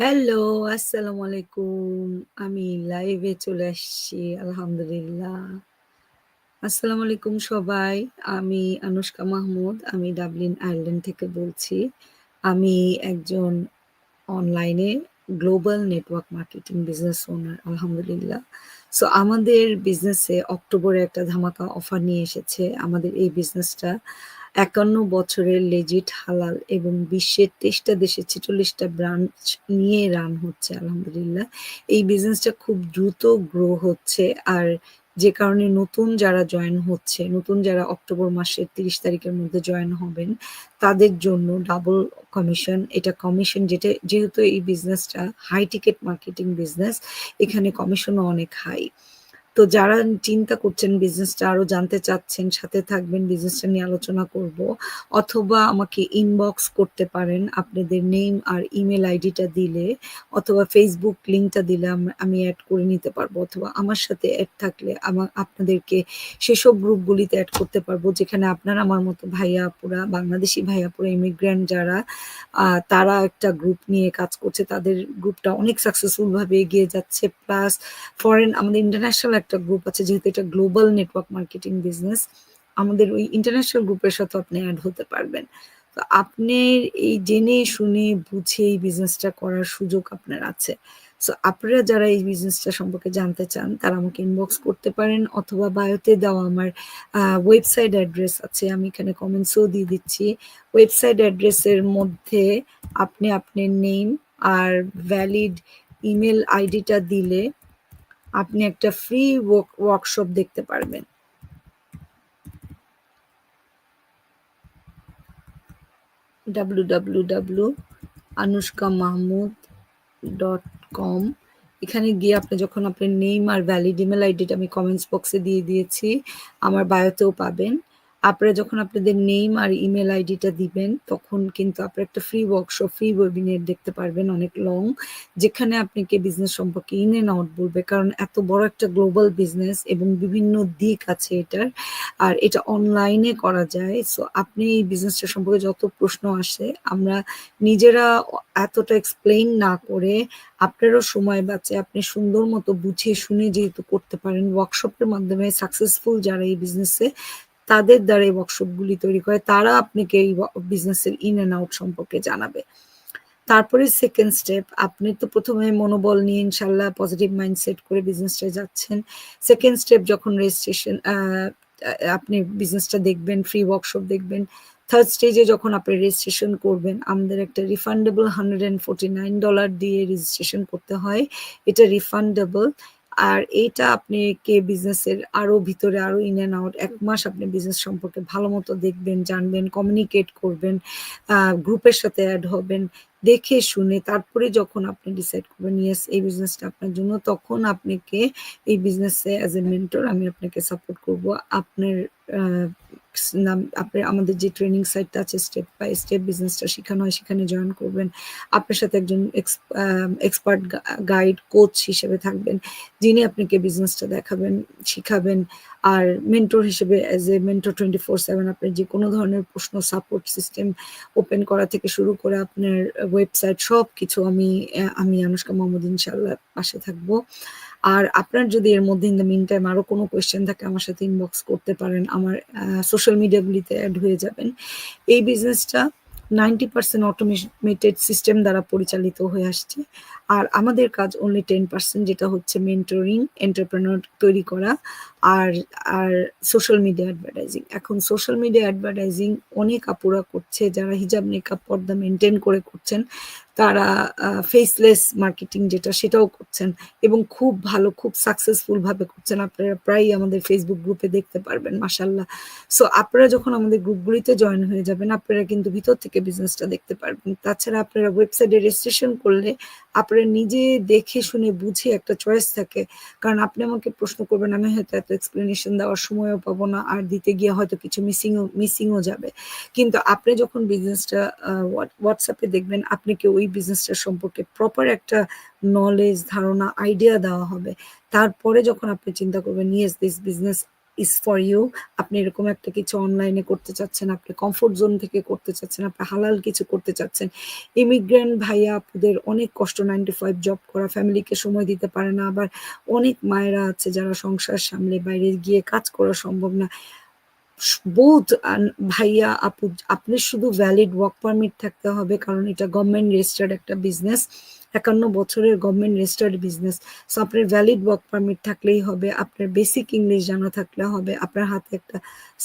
Hello, আসসালামু আলাইকুম। আমি লাইভে চলে আসছি আলহামদুলিল্লাহ। আসসালামু আলাইকুম সবাই। আমি আনুশকা মাহমুদ। আমি ডাবলিন, আয়ারল্যান্ড থেকে বলছি। আমি একজন অনলাইনে global network marketing business owner আলহামদুলিল্লাহ। সো আমাদের বিজনেসে অক্টোবরে একটা ধামাকা অফার নিয়ে এসেছে। আমাদের এই বিজনেসটা ৫১ বছরের লেজিট হালাল এবং বিশ্বের তেইশটা দেশে ছেচল্লিশটা ব্রাঞ্চ নিয়ে রান হচ্ছে আলহামদুলিল্লাহ। এই বিজনেসটা খুব দ্রুত গ্রো হচ্ছে। আর যে কারণে নতুন যারা জয়েন হচ্ছে, নতুন যারা অক্টোবর মাসের ৩০ তারিখের মধ্যে জয়েন হবেন, তাদের জন্য ডাবল কমিশন। এটা কমিশন যেটা যেহেতু এই বিজনেসটা হাই টিকেট মার্কেটিং বিজনেস, এখানে কমিশনও অনেক হাই। তো যারা চিন্তা করছেন বিজনেসটা আরও জানতে চাচ্ছেন, সাথে থাকবেন, বিজনেসটা নিয়ে আলোচনা করব। অথবা আমাকে ইনবক্স করতে পারেন আপনাদের নেম আর ইমেইল আইডিটা দিলে অথবা ফেসবুক লিংকটা দিলে আমি এড করে নিতে পারব। অথবা আমার সাথে এড থাকলে আমা আপনাদেরকে সেসব গ্রুপগুলিতে অ্যাড করতে পারব যেখানে আপনারা আমার মতো ভাইয়া আপুরা, বাংলাদেশি ভাইয়া আপুরা, ইমিগ্র্যান্ট যারা তারা একটা গ্রুপ নিয়ে কাজ করছে। তাদের গ্রুপটা অনেক সাকসেসফুল ভাবে এগিয়ে যাচ্ছে। প্লাস ফরেন আমাদের ইন্টারন্যাশনাল একটা গ্রুপ আছে, যেহেতু এটা গ্লোবাল নেটওয়ার্ক মার্কেটিং বিজনেস। আমাদের ওই ইন্টারন্যাশনাল গ্রুপের সাথে আপনি অ্যাড হতে পারবেন। তো আপনের এই জেনে শুনে বুঝে এই বিজনেসটা করার সুযোগ আপনার আছে। সো আপনারা যারা এই বিজনেসটা সম্পর্কে জানতে চান, তারা আমাকে ইনবক্স করতে পারেন, অথবা বায়োতে দেওয়া আমার ওয়েবসাইট অ্যাড্রেস আছে। আমি এখানে কমেন্টসেও দিয়ে দিচ্ছি। ওয়েবসাইট অ্যাড্রেসের মধ্যে আপনি আপনার নেম আর ভ্যালিড ইমেল আইডিটা দিলে আপনি একটা ফ্রি ওয়ার্কশপ দেখতে পারবেন। W W W Anushka Mahmud dot com এখানে গিয়ে আপনি যখন আপনার নেম আর ভ্যালিড ইমেল আইডিটা আমি কমেন্টস বক্সে দিয়ে দিয়েছি। আমার বায়োতেও পাবেন। আপনারা যখন আপনাদের নেম আর ইমেইল আইডিটা দিবেন, তখন কিন্তু আপনারা একটা ফ্রি ওয়ার্কশপ, ফ্রি ওয়েবিনার দেখতে পারবেন অনেক লং। যেখানে আপনাকে বিজনেস সম্পর্কে ইন অ্যান্ড আউট বলবে। কারণ এত বড় একটা গ্লোবাল বিজনেস এবং বিভিন্ন দিক আছে এটার। আর এটা অনলাইনে করা যায়। সো আপনি এই বিজনেসটা সম্পর্কে যত প্রশ্ন আসে, আমরা নিজেরা এতটা এক্সপ্লেইন না করে আপনারও সময় বাঁচে। আপনি সুন্দর মতো বুঝে শুনে যেহেতু করতে পারেন, ওয়ার্কশপের মাধ্যমে সাকসেসফুল যারা এই বিজনেসে তাদের দ্বারা এই ওয়ার্কশপগুলি তৈরি করে। তারা আপনাকে এই বিজনেসের ইন অ্যান্ড আউট সম্পর্কে জানাবে। তারপরে সেকেন্ড স্টেপ আপনি তো প্রথমে মনোবল নিয়ে ইনশাল্লাহ পজিটিভ মাইন্ডসেট করে বিজনেসটায় যাচ্ছেন। সেকেন্ড স্টেপ যখন রেজিস্ট্রেশন আপনি বিজনেসটা দেখবেন, ফ্রি ওয়ার্কশপ দেখবেন। থার্ড স্টেজে যখন আপনি রেজিস্ট্রেশন করবেন, আমাদের একটা রিফান্ডেবল $149 দিয়ে রেজিস্ট্রেশন করতে হয়। এটা রিফান্ডেবল। আর এটা এইটা আপনাকে বিজনেসের আরও ভিতরে আরও ইন অ্যান্ড আউট এক মাস আপনি বিজনেস সম্পর্কে ভালো মতো দেখবেন, জানবেন, কমিউনিকেট করবেন, গ্রুপের সাথে অ্যাড হবেন। দেখে শুনে তারপরে যখন আপনি ডিসাইড করবেন ইয়েস এই বিজনেসটা আপনার জন্য, তখন আপনাকে এই বিজনেসে অ্যাজ এ মেন্টর আমি আপনাকে সাপোর্ট করব। আপনার আপনার আমাদের যে ট্রেনিং সাইটটা আছে স্টেপ বাই স্টেপ বিজনেসটা শেখানো হয় সেখানে জয়েন করবেন। আপনার সাথে একজন এক্স এক্সপার্ট গাইড, কোচ হিসেবে থাকবেন। যিনি আপনাকে বিজনেসটা দেখাবেন, শিখাবেন। আর মেন্টর হিসেবে অ্যাজ এ মেন্টর 24/7 আপনার যেকোনো ধরনের প্রশ্ন, সাপোর্ট সিস্টেম ওপেন করা থেকে শুরু করে আপনার ওয়েবসাইট সব কিছু আমি আমি আনুষ্কা মোহাম্মদ ইনশাল্লাহ পাশে থাকব। আর আপনার যদি এর মধ্যে ইন দ্য মিন টাইম আরও কোনো কোয়েশ্চেন থাকে আমার সাথে ইনবক্স করতে পারেন। আমার সোশ্যাল মিডিয়াগুলিতে অ্যাড হয়ে যাবেন। এই বিজনেসটা নাইনটি পার্সেন্ট অটোমেটেড সিস্টেম দ্বারা পরিচালিত হয়ে আসছে। আর আমাদের কাজ অনলি 10% যেটা হচ্ছে মেন্টরিং, এন্টারপ্রেনিউর তৈরি করা আর আর সোশ্যাল মিডিয়া অ্যাডভার্টাইজিং। এখন সোশ্যাল মিডিয়া অ্যাডভার্টাইজিং অনেক আপুরা করছে যারা হিজাব, মেকআপ পর্দা মেনটেন করে করছেন। তারা ফেসলেস মার্কেটিং যেটা সেটাও করছেন এবং খুব ভালো, খুব সাকসেসফুল ভাবে করছেন। আপনারা প্রায়ই আমাদের ফেসবুক গ্রুপে দেখতে পারবেন মাশাআল্লাহ। সো আপনারা যখন আমাদের গ্রুপগুলিতে জয়েন হয়ে যাবেন, আপনারা কিন্তু ভিতর থেকে বিজনেসটা দেখতে পারবেন। তাছাড়া আপনারা ওয়েবসাইটে রেজিস্ট্রেশন করলে আপনারা নিজে দেখে শুনে বুঝে একটা চয়েস থাকে। কারণ আপনি আমাকে প্রশ্ন করবেন, আমি হয়তো এত এক্সপ্লেনেশন দেওয়ার সময়ও পাবো না। আর দিতে গিয়ে হয়তো কিছু মিসিংও মিসিংও যাবে। কিন্তু আপনি যখন বিজনেসটা হোয়াটসঅ্যাপে দেখবেন, আপনাকে ওই বিজনেসটা সম্পর্কে প্রপার একটা নলেজ, ধারণা, আইডিয়া দেওয়া হবে। তারপরে যখন আপনি চিন্তা করবেন, yes this business is for you আপনি এরকম একটা কিছু অনলাইনে করতে চাচ্ছেন, আপনি কমফোর্ট জোন থেকে করতে চাচ্ছেন, আপনি হালাল কিছু করতে চাচ্ছেন। ইমিগ্রেন্ট ভাইয়া আপুদের অনেক কষ্ট নাইন টু ফাইভ জব করা ফ্যামিলিকে সময় দিতে পারে না, আবার অনেক মায়েরা আছে যারা সংসার সামলে বাইরে গিয়ে কাজ করা সম্ভব না। বোধ ভাইয়া আপু, আপনি শুধু ভ্যালিড ওয়ার্ক পারমিট থাকতে হবে, কারণ এটা গভর্নমেন্ট রেজিস্টার্ড একটা বিজনেস একান্ন বছরের গভর্নমেন্ট রেজিস্টার্ড বিজনেস সো আপনার ভ্যালিড ওয়ার্ক পারমিট থাকলেই হবে, আপনার বেসিক ইংলিশ জানা থাকলে হবে, আপনার হাতে একটা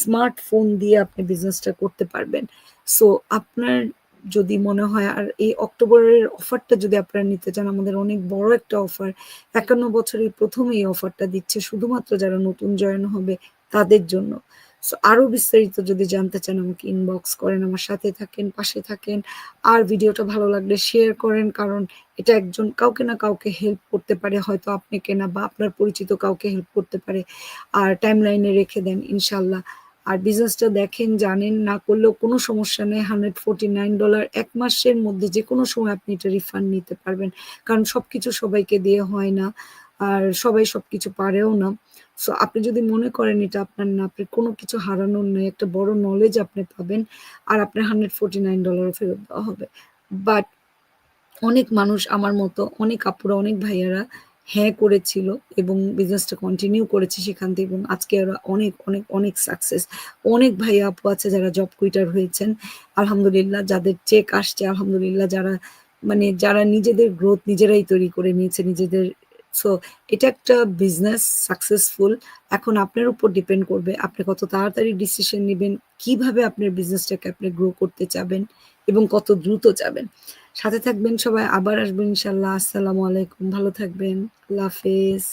স্মার্টফোন দিয়ে আপনি বিজনেসটা করতে পারবেন। সো আপনার যদি মনে হয়, আর এই অক্টোবরের অফারটা যদি আপনারা নিতে চান, আমাদের অনেক বড় একটা অফার একান্ন বছরের প্রথম এই অফারটা দিচ্ছে, শুধুমাত্র যারা নতুন জয়েন হবে তাদের জন্য। সো আরও বিস্তারিত যদি জানতে চান, আমাকে ইনবক্স করেন, আমার সাথে থাকেন, পাশে থাকেন। আর ভিডিওটা ভালো লাগলে শেয়ার করেন, কারণ এটা একজন কাউকে না কাউকে হেল্প করতে পারে, হয়তো আপনাকে না বা আপনার পরিচিত কাউকে হেল্প করতে পারে। আর টাইম লাইনে রেখে দেন ইনশাল্লাহ আর বিজনেসটা দেখেন, জানেন, না করলেও কোনো সমস্যা নেই। হান্ড্রেড ফোরটি নাইন ডলার এক মাসের মধ্যে যে কোনো সময় আপনি এটা রিফান্ড নিতে পারবেন। কারণ সব কিছু সবাইকে দিয়ে হয় না, আর সবাই সব কিছু পারেও না। সো আপনি যদি মনে করেন এটা আপনার না, আপনি কোনো কিছু হারানোর নেই একটা বড় নলেজ আপনি পাবেন আর আপনার হান্ড্রেড ফোরটি নাইন ডলারও ফেরত দেওয়া হবে। বাট অনেক মানুষ আমার মতো, অনেক আপুরা, অনেক ভাইয়ারা হ্যাঁ করেছিল এবং বিজনেসটা কন্টিনিউ করেছে সেখান থেকে এবং আজকে ওরা অনেক অনেক অনেক সাকসেস অনেক ভাইয়া আপু আছে যারা জব কুইটার হয়েছেন। আলহামদুলিল্লাহ যাদের চেক আসছে, আলহামদুলিল্লাহ যারা মানে যারা নিজেদের গ্রোথ নিজেরাই তৈরি করে নিয়েছে, নিজেদের সো এটা একটা বিজনেস সাকসেসফুল এখন আপনার উপর ডিপেন্ড করবে আপনি কত তাড়াতাড়ি ডিসিশন নেবেন, কীভাবে আপনার বিজনেসটাকে আপনি গ্রো করতে চাবেন এবং কত দ্রুত যাবেন সাথে থাকবেন সবাই, আবার আসবেন ইনশাল্লাহ আসসালামু আলাইকুম। ভালো থাকবেন। আল্লাহ হাফেজ।